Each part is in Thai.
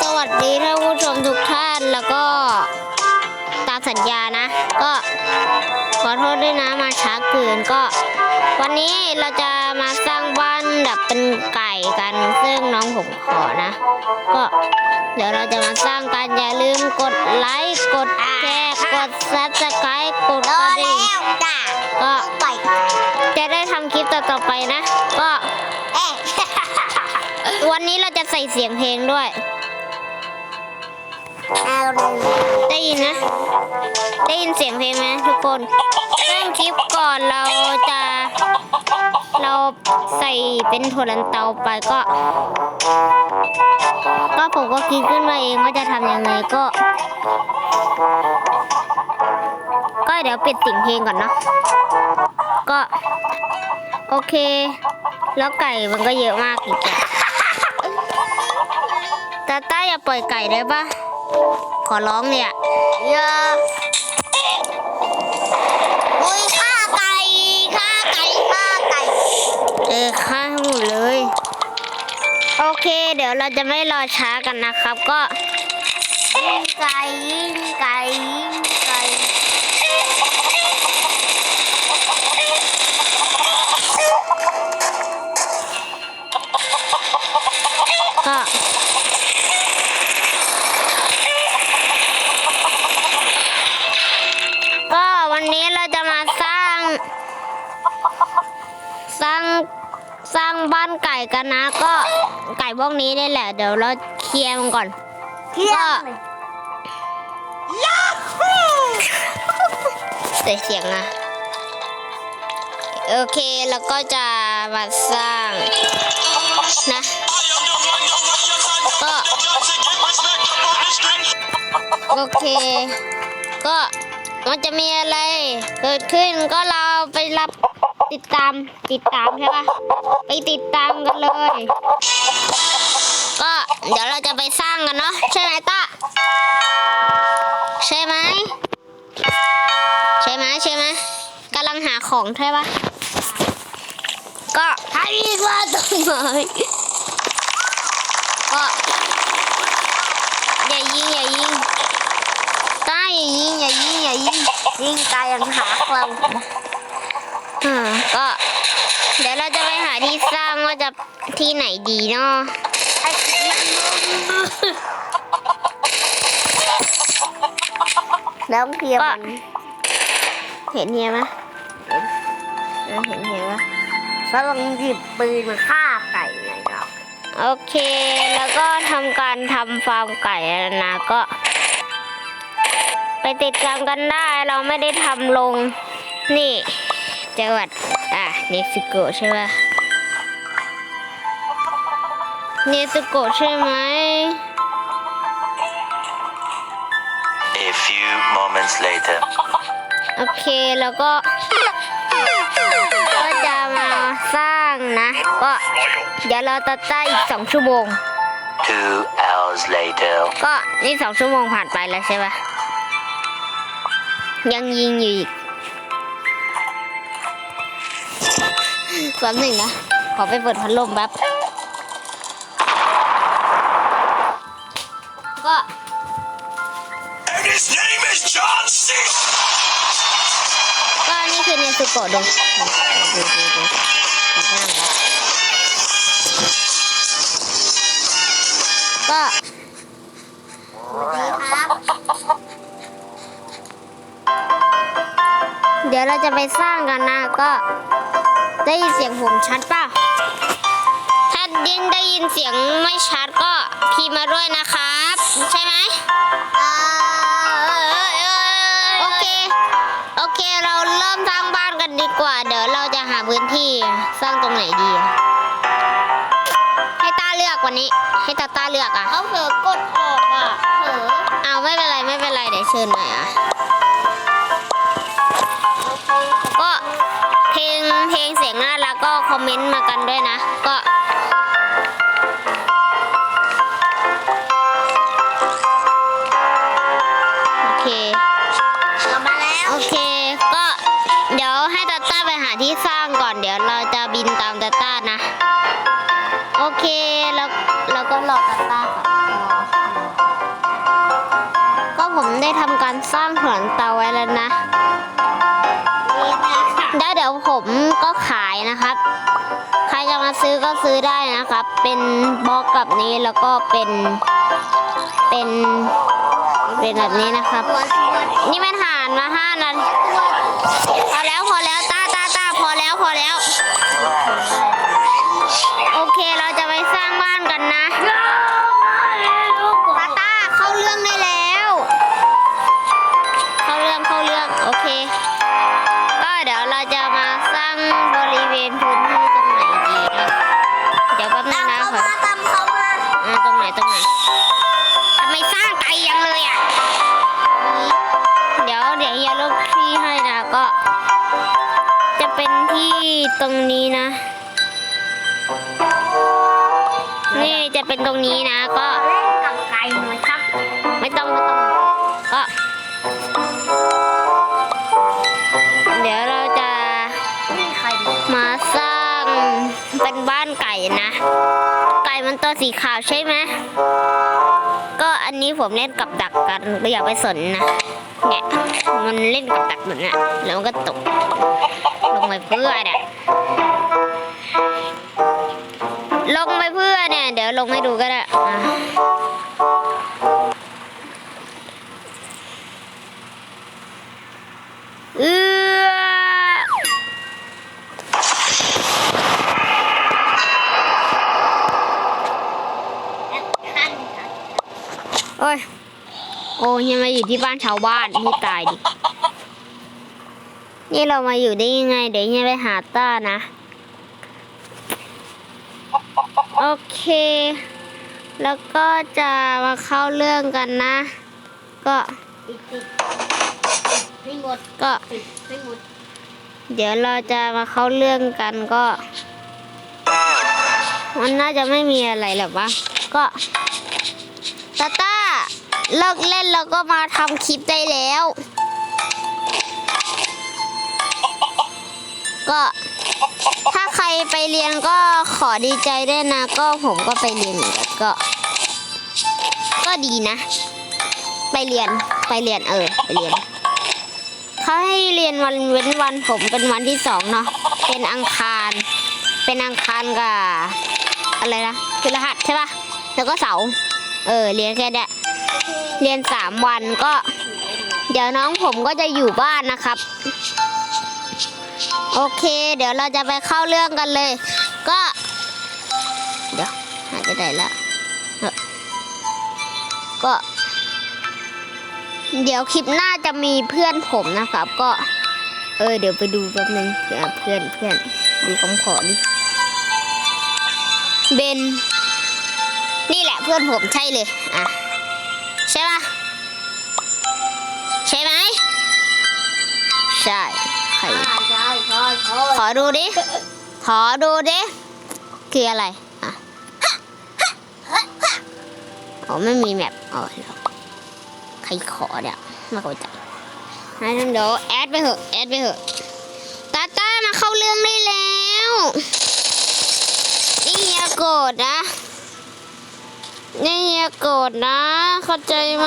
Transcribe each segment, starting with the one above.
สวัสดีท่านผู้ชมทุกท่านแล้วก็ตามสัญญานะ ก็ขอโทษด้วยนะมาช้าเกินก็ วันนี้เราจะมาสร้างบ้านแบบเป็นไก่กันซึ่งน้องผมขอนะ ก็เดี๋ยวเราจะมาสร้างกันอย่าลืมกดไลค์กดแชร์กดซับสไครต์กดรกอระแล้ดิ่งวจ้ะก็ปล่อยจะได้ทำคลิปต่อๆไปนะ ก็เอ๊ะวันนี้เราจะใส่เสียงเพลงด้วยเอาเลย ได้ยินนะ ได้ยินเสียงเพลงไหมทุกคนเริ่มคลิปก่อนเราจะเราใส่เป็นถั่วลันเตาไปก็ ก็ผมก็คิดขึ้นมาเองว่าจะทำยังไงก็ ก็เดี๋ยวปิดสียงเพลงก่อนเนาะก็ โอเค แล้วไก่มันก็เยอะมากอีกอะตาต้าอย่าปล่อยไก่ได้ปะ ขอร้องเนี่ยเยอะอุ้ยฆ่าไก่ฆ่าไก่ฆ่าไก่ เออฆ่าให้หมดเลย โอเค เดี๋ยวเราจะไม่รอช้ากันนะครับ ก็ยิงไก่ยิงไก่ยิง สร้างบ้านไก่กันนะ ก็ไก่พวกนี้นี่แหละ เดี๋ยวเราเคลียร์มันก่อน เที่ยงเลยยาฮูแต่เสียงอะโอเคแล้วก็จะมาสร้างนะ ก็โอเค ก็มันจะมีอะไรเกิดขึ้นก็เราไปรับ ติดตามติดตามใช่ปะไปติดตามกันเลย ก็เดี๋ยวเราจะไปสร้างกันเนาะใช่ไหมตาใช่ไหมใช่ไหมใช่ไหมกำลังหาของใช่ปะก็ให้เรียกว่าต้นไม้ก็อย่ายิงอย่ายิงตาอย่ายิงอย่ายิงอย่ายิงยิงไก่ยังหาควา อ่าก็ เดี๋ยวเราจะไปหาที่สร้างว่าจะที่ไหนดีเนาะไอ้แล้วเพียมันเห็นเฮียไหมเออเห็นเฮียปะกำลังหยิบปืนมาฆ่าไก่ไงครับโอเคแล้วก็ทำการทำฟาร์มไก่แล้วนะก็ ไปติดตามกันได้เราไม่ได้ทำลงนี่ จังหวัดอะเนซิโกะใช่ปะเนซิโกะใช่ไหม A few moments later. โอเคแล้วก็ ก็จะมาสร้างนะ ก็เดี๋ยวเราตัดใต้อีกสองชั่วโมง Two hours later. ก็นี่สองชั่วโมงผ่านไปแล้วใช่ปะยังยิงอยู่อีก แป๊บหนึ่งนะ ขอไปเปิดพัดลมแป๊บ ก็ And his name is John C. ก็นี่คือเนสุโกะดูดูดูดูดูหน้ามันก็ดีครับเดี๋ยวเราจะไปสร้างกันนะก็ ได้ยินเสียงผมชัดป่ะ ถ้าดินได้ยินเสียงไม่ชัดก็พิมพ์มาด้วยนะครับ ใช่ไหมอ่าเอ้ยเอ้ยเอ้ยโอเค โอเค เราเริ่มสร้างบ้านกันดีกว่า เดี๋ยวเราจะหาพื้นที่สร้างตรงไหนดีอะให้ตาเลือกวันนี้ ให้ตาตาเลือกอะเขาเผลอกดออกอะเผลอเอาไม่เป็นไรไม่เป็นไรเดี๋ยวเชิญหน่อยอะ คอมเมนต์มากันด้วยนะ ก็โอเคเอามาแล้วโอเค ก็เดี๋ยวให้ตาต้าไปหาที่สร้างก่อนเดี๋ยวเราจะบินตามตาต้านะ โอเคแล้วแล้ก็รอตาต้าก่อก็ผมได้ทำการสร้างสวนเตาไว้แล้วนะ ดี๋ยวผมก็ขายนะครับ ใครจะมาซื้อก็ซื้อได้นะครับ เป็นบล็อกกับนี้แล้วก็เป็น เป็นเป็นแบบนี้นะครับ นี่มันผ่านมาห้านาทีพอแล้วพอแล้วตาตาตาพอแล้วพอแล้ว โอเคเราจะไปสร้างบ้านกันนะ บริเวณพื้นที่ตรงไหนดีนะเดี๋ยวแป๊บนึงนะเขาขอมาตามเขามาอ่าตรงไหนตรงไหนทำไมสร้างไกลยังเลยอะเดี๋ยวเดี๋ยวเฮียลูกที่ให้นะก็ จะเป็นที่ตรงนี้นะนี่จะเป็นตรงนี้นะก็เล่นกับไก่หน่อยครับ ไม่ต้องไม่ต้องก็ เดี๋ยว นไก่นะ ไก่มันตัวสีขาวใช่ไหมก็อันนี้ผมเล่นกับดักกันไม่อยากไปสนนะเนี่ยมันเล่นกับดักแบบเนี้ยแล้วมันก็ตกลงไปเพื่อเนี่ยลงไปเพื่อเนี่ย เดี๋ยวลงให้ดูก็ได้ อ้ยยังมาอยู่ที่บ้านชาวบ้านนี่ตายดิ นี่เรามาอยู่ได้ยังไง เดี๋ยวยังไปหาต้านะ โอเค แล้วก็จะมาเข้าเรื่องกันนะ ก็ปิดปิดให้หมดก็ปิดให้หมดเดี๋ยวเราจะมาเข้าเรื่องกันก็ มันน่าจะไม่มีอะไรหรอกวะก็ตาต้า เลิกเล่นแล้วก็มาทำคลิปได้แล้ว ก็ถ้าใครไปเรียนก็ขอดีใจด้วยนะ ก็ผมก็ไปเรียนเหมือนกันก็ ก็ดีนะ ไปเรียนไปเรียนเออไปเรียนเขาให้เรียนวันเว้นวันผมเป็นวันที่สองเนาะเป็นอังคาร เป็นอังคารกับอะไรนะพฤหัสใช่ปะแล้วก็เสาร์เออเรียนแค่เนี้ย เรียนสามวันก็ เดี๋ยวน้องผมก็จะอยู่บ้านนะครับ โอเค เดี๋ยวเราจะไปเข้าเรื่องกันเลย ก็ เดี๋ยวหายไปไหนละก็ เดี๋ยวคลิปหน้าจะมีเพื่อนผมนะครับ ก็ เออ เดี๋ยวไปดูแป๊บนึงเพื่อนเพื่อนเพื่อนดูคำขอดิเบนนี่แหละเพื่อนผมใช่เลย อะ ใช่ปะใช่ไหมใช่ใครใช่ใช่ใช่ใช่ขอดูดิ ขอดูดิ คืออะไรอะอ๋อไม่มีแมปอ๋อเหรอใครขอเนี่ยไม่เข้าใจให้เดี๋ยวแอดไปเถอะแอดไปเถอะตาต้ามาเข้าเรื่องได้แล้วนี่อย่าโกรธนะ นี่อย่าโกรธนะ เข้าใจไหม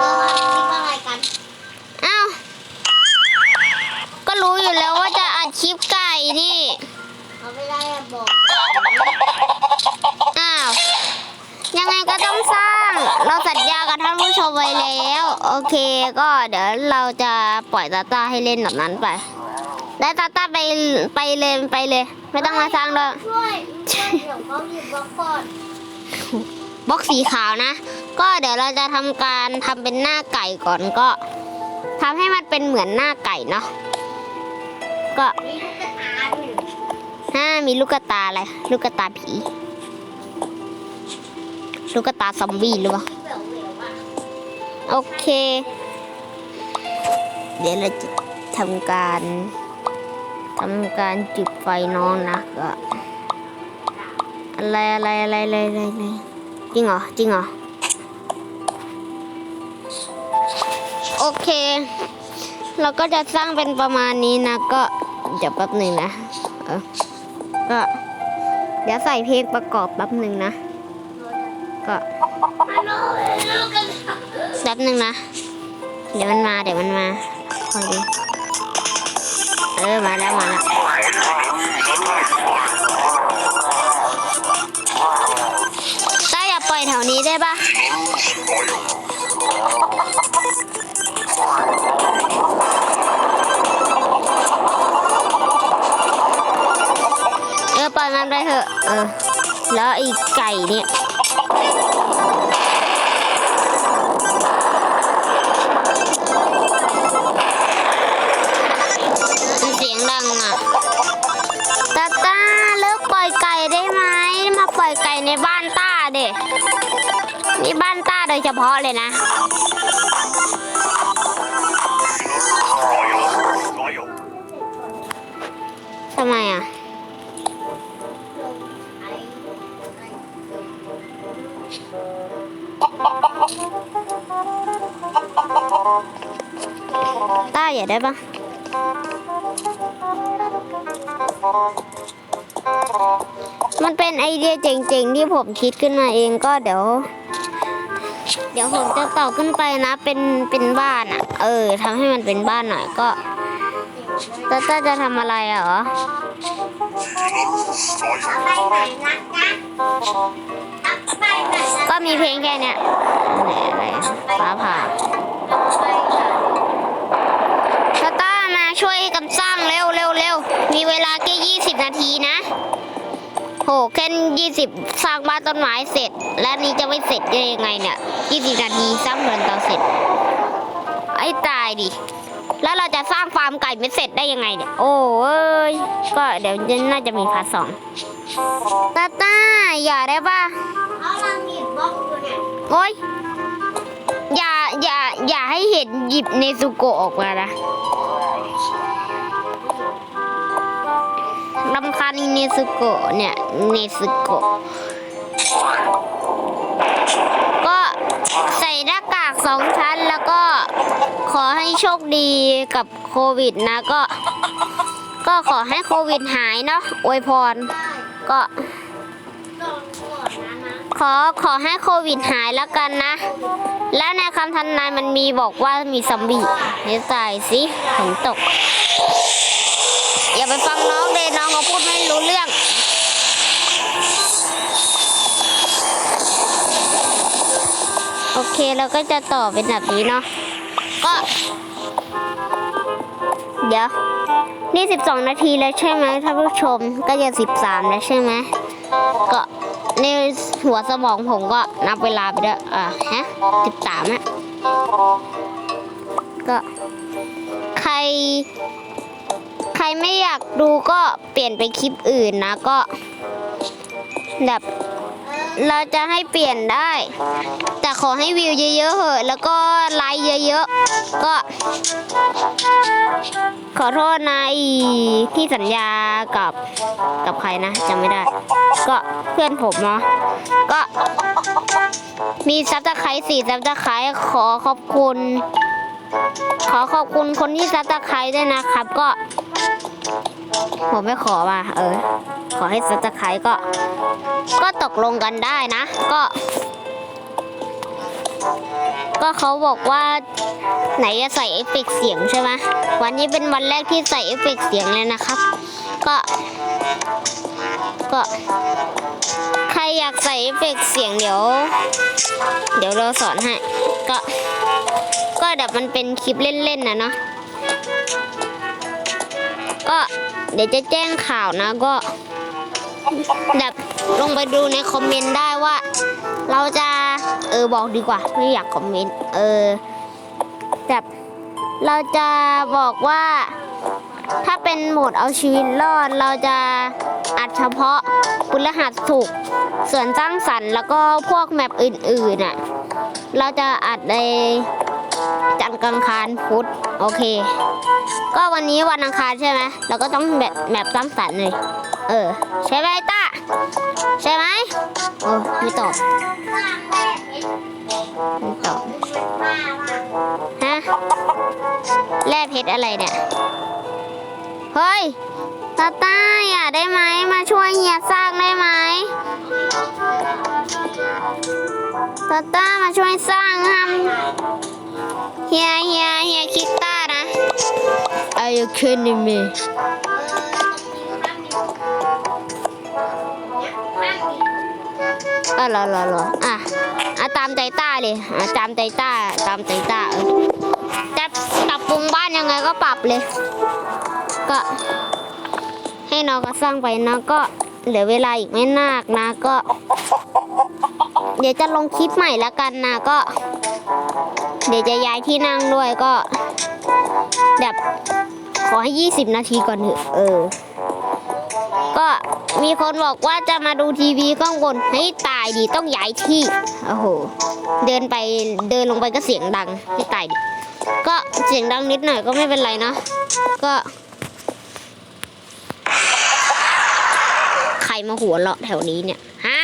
เรามาคิดอะไรกัน อ้าว ก็รู้อยู่แล้วว่าจะอัดคลิปไก่นี่ เขาไม่ได้บอกอ้าว ยังไงก็ต้องสร้าง เราสัญญากับท่านผู้ชมไว้แล้ว โอเค ก็เดี๋ยวเราจะปล่อยตาตาให้เล่นแบบนั้นไป ได้ตาตาไปไปเลยไปเลย ไม่ต้องมาสร้างด้วยช่วยเดี๋ยวเขาหยิบบล็อกก่อนบล็อกสีขาวนะ ก็เดี๋ยวเราจะทำการทำเป็นหน้าไก่ก่อนก็ทำให้มันเป็นเหมือนหน้าไก่เนาะก็มีลูกกระตาด้ามีลูกกระตาอะไรลูกกระตาผี ลูกกระตาซอมบี้หรือเปล่าโอเค เดี๋ยวเราจะทำการ ทำการจุดไฟน้องนะก็อะไรอะไรอะไรอะไรอะไระไรจริงเหรอจริงเหรอโอเค เราก็จะสร้างเป็นประมาณนี้นะ ก็เดี๋ยวแป๊บหนึ่งนะเออก็เดี๋ยวใส่เพลงประกอบแป๊บหนึ่งนะก็ก็แป๊บหนึ่งนะ เดี๋ยวมันมาเดี๋ยวมันมาคอยดู เออมาแล้วมาแล้วต้าอย่าปล่อยแถวนี้ได้ปะเออปล่อยมันไปเถอะเออแล้วอีกไก่เนี่ย งอะตาต้าเลิกปล่อยไก่ได้ไหมมาปล่อยไก่ในบ้านต้าเด็นี่บ้านต้าโดยเฉพาะเลยนะทำไมอะต้าอย่าได้ปะ มันเป็นไอเดียเจ๋งๆ ที่ผมคิดขึ้นมาเองก็เดี๋ยว เดี๋ยวผมจะต่อขึ้นไปนะ เป็นเป็นบ้านอะ เออทำให้มันเป็นบ้านหน่อยก็ตาต้าจะทำอะไรอะเหรอไปไหนนะจ๊ะไปก็มีเพลงแค่เนี้ยอะไรอะไรฟ้าผ่าตาต้ามาช่วยกันสร้างเร็วเร็วเร็วมีเวลา แค่ยี่สิบนาทีนะ โหแค่ยี่สิบสร้างบ้านต้นไม้เสร็จ และนี้จะไม่เสร็จได้ยังไงเนี่ยยี่สิบนาทีสร้างเรือนเตาเสร็จ ไอ้ตายดิ แล้วเราจะสร้างฟาร์มไก่ไม่เสร็จได้ยังไงเนี่ย โอ้ย ก็เดี๋ยวน่าจะมีพาร์ทสองตาต้าอย่าได้ปะเขาลังหยิบบล็อกอยู่เนี่ย โอ๊ยอย่าอย่าอย่าให้เห็นหยิบเนซุโกะออกมานะำคาญเนซุโกะเนี่ยเนซุโกะก็ใส่หน้ากากสองชั้นแล้วก็ขอให้โชคดีกับโควิดนะ ก็ ก็ขอให้โควิดหายเนาะอวยพร ก็ขอขอให้โควิดหายแล้วกันนะ แล้วในคำทำนายมันมีบอกว่ามีซอมบี้เดี๋ยวตายสิฝนตก อย่าไปฟังน้อง เคเราก็จะต่อเป็นแบบนี้เนาะก็ เดี๋ยว นี่ 12 นาทีแล้วใช่ไหมท่านผู้ชมก็จะ 13 แล้วใช่ไหมก็ในหัวสมองผมก็นับเวลาไปด้วยอ่าฮะสิบสามอะก็ ใคร ใครไม่อยากดูก็เปลี่ยนไปคลิปอื่นนะก็แบบ เราจะให้เปลี่ยนได้ แต่ขอให้วิวเยอะๆเหอะ แล้วก็ไลค์เยอะๆ ก็ ขอโทษนะอีที่สัญญากับกับใครนะจำไม่ได้ ก็เพื่อนผมเนาะก็มีซับสไครต์สี่ซับสไครต์ขอขอบคุณ ขอขอบคุณคนที่ซับสไครต์ด้วยนะครับ ก็ ผมไม่ขอมาเออ ขอให้ซับสไครต์ก็ ก็ตกลงกันได้นะ ก็ ก็เขาบอกว่าไหนจะใส่เอฟเฟกต์เสียงใช่ไหมวันนี้เป็นวันแรกที่ใส่เอฟเฟกต์เสียงเลยนะครับ ก็ ก็ใครอยากใส่เอฟเฟกต์เสียงเดี๋ยว เดี๋ยวเราสอนให้ ก็ ก็แบบมันเป็นคลิปเล่นๆนะเนาะก็เดี๋ยวจะแจ้งข่าวนะก็ แบบลงไปดูในคอมเมนต์ได้ว่า เราจะเออบอกดีกว่าไม่อยากคอมเมนต์เออแบบเราจะบอกว่าถ้าเป็นโหมดเอาชีวิตรอดเราจะอัดเฉพาะพฤหัสถูกส่วนสร้างสรรค์แล้วก็พวกแมปอื่นๆน่ะเราจะอัดในจันทร์กลางคารพุธโอเค ก็วันนี้วันอังคารใช่ไหมเราก็ต้องแบบแมปสร้างสรรค์เลย เออ ใช่ไหมต้าใช่ไหมโอ้ไม่ตอบไม่ตอบฮะแร่เพชรอะไรเนี่ย เฮ้ยตาต้าอย่าได้ไหมมาช่วยเฮียสร้างได้ไหมตาต้ามาช่วยสร้างทำเฮียเฮียเฮียคิดต้านะ Are you kidding me ก็รอรอรออะอะตามใจต้าเลยอะตามใจต้าตามใจต้าเออจะปรับปรุงบ้านยังไงก็ปรับเลย ก็ให้น้องก็สร้างไปนะก็เหลือเวลาอีกไม่นากนะก็ เดี๋ยวจะลงคลิปใหม่แล้วกันนะก็ เดี๋ยวจะย้ายที่นั่งด้วยก็แบบขอให้ 20 นาทีก่อนเถอะเออ มีคนบอกว่าจะมาดูทีวีข้างบนให้ตายดีต้องย้ายที่โอ้โหเดินไปเดินลงไปก็เสียงดังให้ตายดิก็เสียงดังนิดหน่อยก็ไม่เป็นไรเนาะก็ใครมาหัวเราะแถวนี้เนี่ยฮะ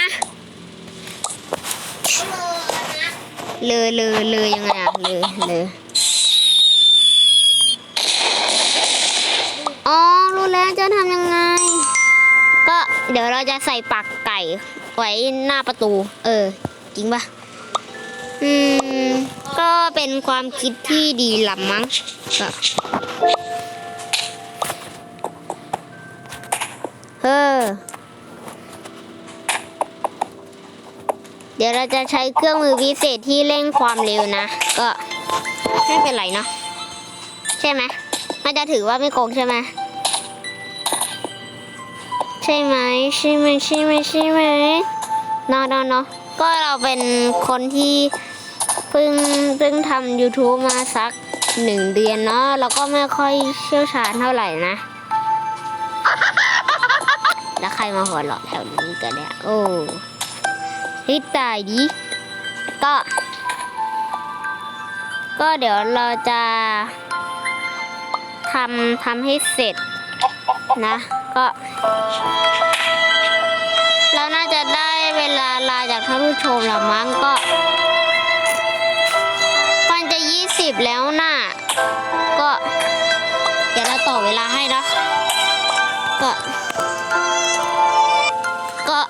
เลยเลยเลยยังไงอะเลยเลยอ๋อรู้แล้วจะทำยังไง เดี๋ยวเราจะใส่ปักไก่ ไว้หน้าประตู เออ จริงปะอืม ก็เป็นความคิดที่ดีลำมั้งก็เฮ้อเดี๋ยวเราจะใช้เครื่องมือพิเศษที่เร่งความเร็วนะ ก็ไม่เป็นไรเนาะใช่ไหมมันจะถือว่าไม่โกงใช่ไหม ใช่ไหมใช่ไหมใช่ไหมใช่ไหมเนาะเนาะเนาะก็เราเป็นคนที่เพิ่งเพิ่งทำ YouTube มาสักหนึ่งเดือนเนาะเราก็ไม่ค่อยเชี่ยวชาญเท่าไหร่นะ แล้วใครมาหัวเราะแถวนี้กันเนี่ยโอ้ฮิตายดิก็ ก็เดี๋ยวเราจะทำทำให้เสร็จ นะ ก็ เราน่าจะได้เวลาลาจากท่านผู้ชมแล้วมั้งก็มันจะยี่สิบแล้วน่ะ ก็ เดี๋ยวเราต่อเวลาให้นะก็ ก็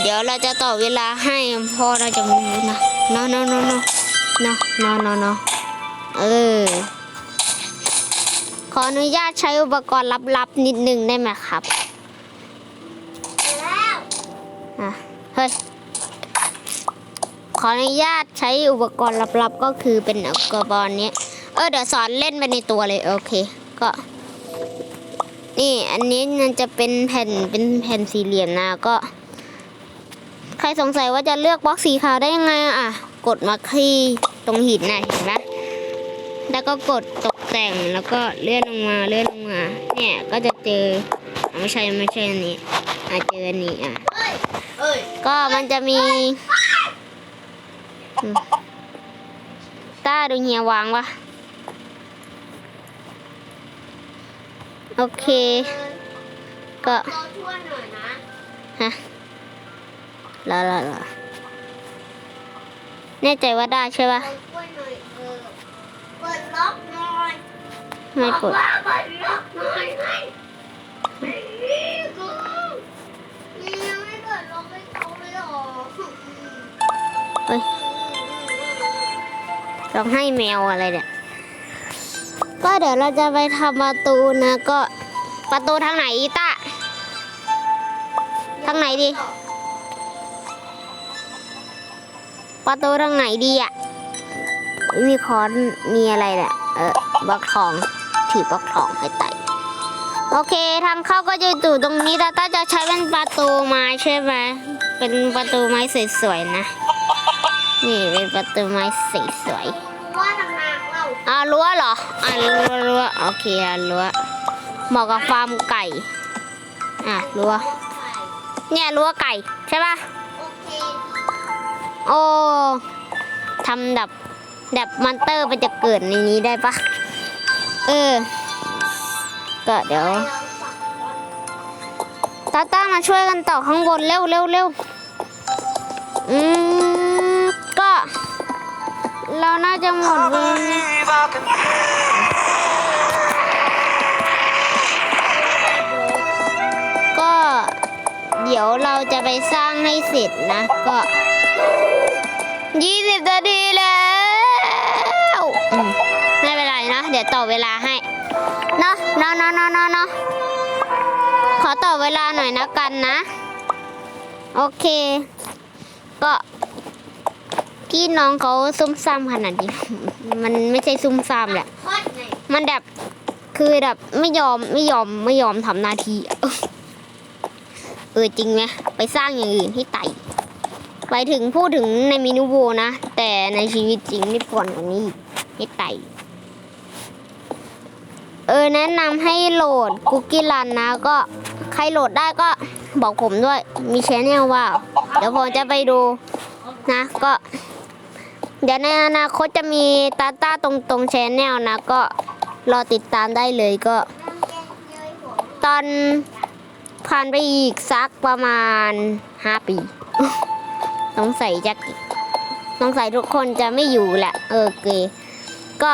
เดี๋ยวเราจะต่อเวลาให้พอเราจะมีนะนาะนาะเนาะเนาะเนาะเนนาะเนเออ ขออนุญาตใช้อุปกรณ์ลับๆนิดนึงได้ไหมครับอะเฮ้ยขออนุญาตใช้อุปกรณ์ลับๆก็คือเป็นอุปกรณ์นี้เออเดี๋ยวสอนเล่นไปในตัวเลยโอเค ก็ นี่ อันนี้มันจะเป็นแผ่นเป็นแผ่นสี่เหลี่ยมนะก็ ใครสงสัยว่าจะเลือกบล็อกสีขาวได้ยังไงอะ กดมาคลี่ตรงหินน่ะเห็นไหมแล้วก็กดตก แต่งแล้วก็เลื่อนลงมาเลื่อนลงมา เนี่ยก็จะเจอไม่ใช่ไม่ใช่อันนี้อะเจออันนี้อะก็มันจะมีต้าดูเฮียวางวะโอเค ก็ฮะรอรอรอแน่ใจว่าได้ใช่ปะรอช่วยหน่อยเออเปิดล็อกหน่อย ไม่เปิดล็อกหน่อยไงนี่กูยังไม่เปิดล็อกให้เขาเลยหรอเฮ้ยร้องให้แมวอะไรเนี่ย ก็เดี๋ยวเราจะไปทำประตูนะก็ประตูทางไหนอีตาทางไหนดี ประตูทางไหนดีอะ มีค้อนมีอะไรเนี่ยเออบล็อกทอง ถือบล็อกทองให้ไต่โอเคทางเข้าก็จะอยู่ตรงนี้แต่ต้าจะใช้เป็นประตูไม้ใช่ไหมเป็นประตูไม้สวยๆนะ นี่เป็นประตูไม้สวยๆว่าทางนางเราอ่ารั้วเหรออ่ารั้วรั้วโอเคอ่ารั้วเหมาะกับฟาร์มไก่อะรั้วเนี่ยรั้วไก่ใช่ปะโอเคโอ้ทำแบบแบบมอนเตอร์มันจะเกิดในนี้ได้ปะ เออ ก็เดี๋ยวตาต้ามาช่วยกันต่อข้างบนเร็วเร็วเร็วอืมก็ เราน่าจะหมดเวลาก็เดี๋ยวเราจะไปสร้างให้เสร็จนะ ก็ยี่สิบนาที เดี๋ยวต่อเวลาให้เนาะเนาะเนาะเนาะเนาะเนาะขอต่อเวลาหน่อยนะกันนะ โอเค ก็พี่น้องเขาซุ่มซ่ามขนาดนี้ มันไม่ใช่ซุ่มซ่ามแหละ มันแบบคือแบบไม่ยอมไม่ยอมไม่ยอมทำหน้าที่เออจริงไหมไปสร้างอย่างอื่นที่ไต่ไปถึงพูดถึงในมินูโวนะ แต่ในชีวิตจริงนี่ป่วนกว่านี้อีกให้ไต่ เออแนะนำให้โหลดคุกกี้รันนะก็ใครโหลดได้ก็บอกผมด้วย มีแชแนลว่า เดี๋ยวผมจะไปดูนะก็ เดี๋ยวในอนาคตจะมีตาต้าตรงตรงแชแนลนะ ก็รอติดตามได้เลยก็ ตอนผ่านไปอีกสักประมาณห้าปีสงสัยจะสงสัยทุกคนจะไม่อยู่แหละเออเกก็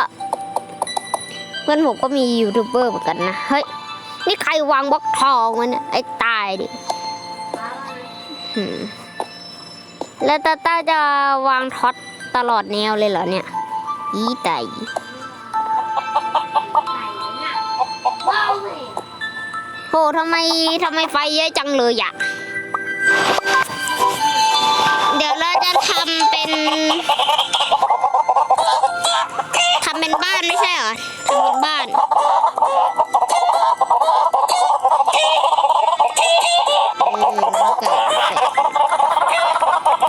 พื่อนผมก็มียูทูบเบอร์เหมือนกันนะ เฮ้ย นี่ใครวางบล็อกทองวะเนี่ยไอ้ตายดิแล้วตาตาจะวางท็อตตลอดแนวเลยเหรอเนี่ย อีไตว้ายโหทำไมทำไมไฟเยอะจังเลยอะเดี๋ยวเราจะทำเป็น บ้านอืมน้องไก่เป็ด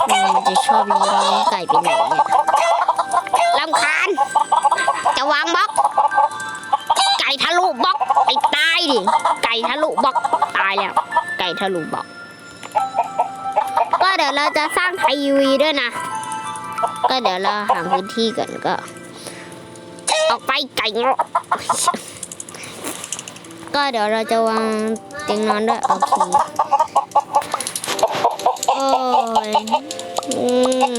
อืมมันจะชอบเลี้ยงน้องไก่ไปไหนเนี่ยลำคาญ จะวางบล็อก ไก่ทะลุบล็อกไอ้ตายดิ ไก่ทะลุบล็อกตายแล้ว ไก่ทะลุบล็อก ก็เดี๋ยวเราจะสร้างทีวีด้วยนะ ก็เดี๋ยวเราหาพื้นที่ก่อนก็ ไปไก่เงาะก็เดี๋ยวเราจะวางเตียงนอนด้วย โอเคโอ้ยอืม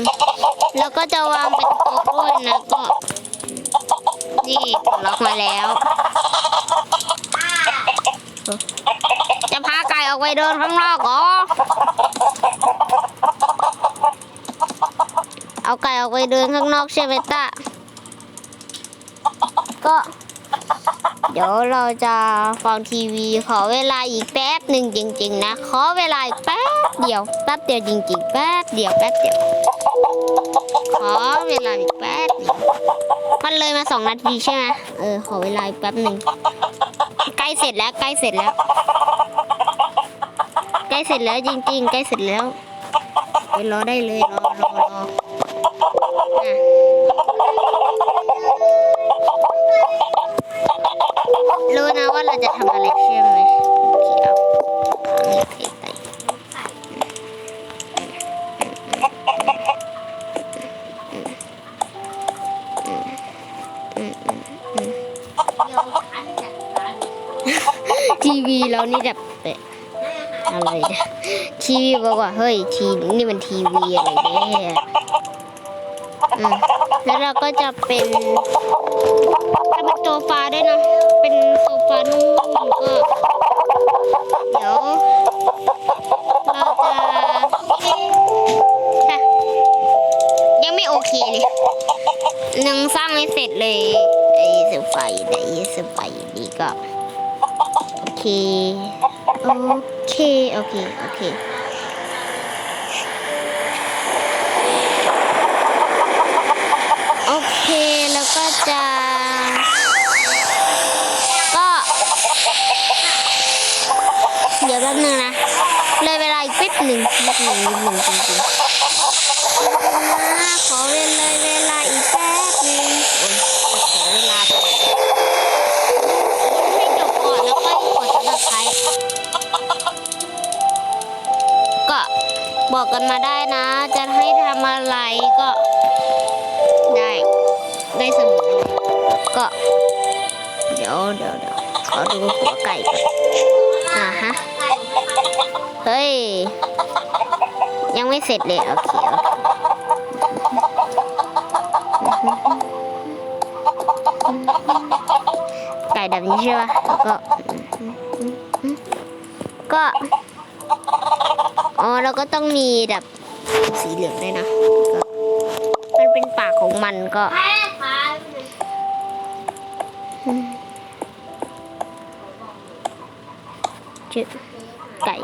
แล้วก็จะวางเป็นโต๊ะด้วยนะก็ นี่กดล็อกมาแล้ว จะพาไก่ออกไปเดินข้างนอกเหรอ เอาไก่ออกไปเดินข้างนอกใช่ไหมตา ก็ เดี๋ยวเราจะฟังทีวีขอเวลาอีกแป๊บหนึ่งจริง ๆ นะ ขอเวลาอีกแป๊บเดียวแป๊บเดียวจริง ๆ แป๊บเดียวแป๊บเดียวขอเวลาอีกแป๊บมันเลยมาสองนาทีใช่ไหมเออขอเวลาอีกแป๊บหนึ่งใกล้เสร็จแล้วใกล้เสร็จแล้วใกล้เสร็จแล้วจริง ๆ ใกล้เสร็จแล้วไปรอได้เลยรอ ทีวีเรานี่แบบอะไรนะทีวีบอกว่าเฮ้ยทีนี่มันทีวีอะไรเนี่ยแล้วเราก็จะเป็นจะเป็นโซฟาด้วยนะ เป็นโซฟานุ่มก็ เดี๋ยว เคเลยยังสร้างไม่เสร็จเลยไอ้โซฟาอยู่ไหนโซฟาอยู่นี่ก็โอเคโอเคโอเคโอเคโอเคแล้วก็จะก็เดี๋ยวแป๊บนึงนะเลยเวลาอีกแป๊บหนึ่งนิดหนึ่งนิดหนึ่งจริงๆ อ่าขอเวลาเวลาอีกแป๊บนึงโอ้ยจะขอเวลาไปไหนให้จบก่อนแล้วค่อยกดสับสไครก็บอกกันมาได้นะ จะให้ทำอะไรก็ได้ ได้เสมอเลยก็ เดี๋ยวเดี๋ยวเดี๋ยวขอดูหัวไก่ก่อนอ่าฮะ เฮ้ย ยังไม่เสร็จเลย โอเคโอเค นี้ใช่ปะก็ก็อ๋อแล้วก็ต้องมีแบบสีเหลืองด้วยนะก็เป็นปากของมันก็แพ้ขายไปเลยชื่อไก่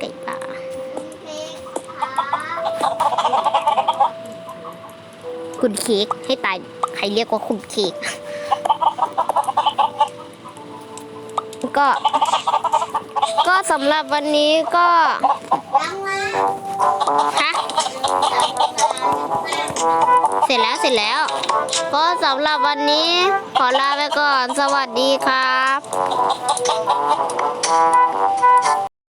ไก่ป่าคุณเค้กให้ตายใครเรียกว่าคุณเค้ก ก็ ก็สำหรับวันนี้ก็ฮะเสร็จแล้วเสร็จแล้ว ก็สำหรับวันนี้ขอลาไปก่อนสวัสดีครับ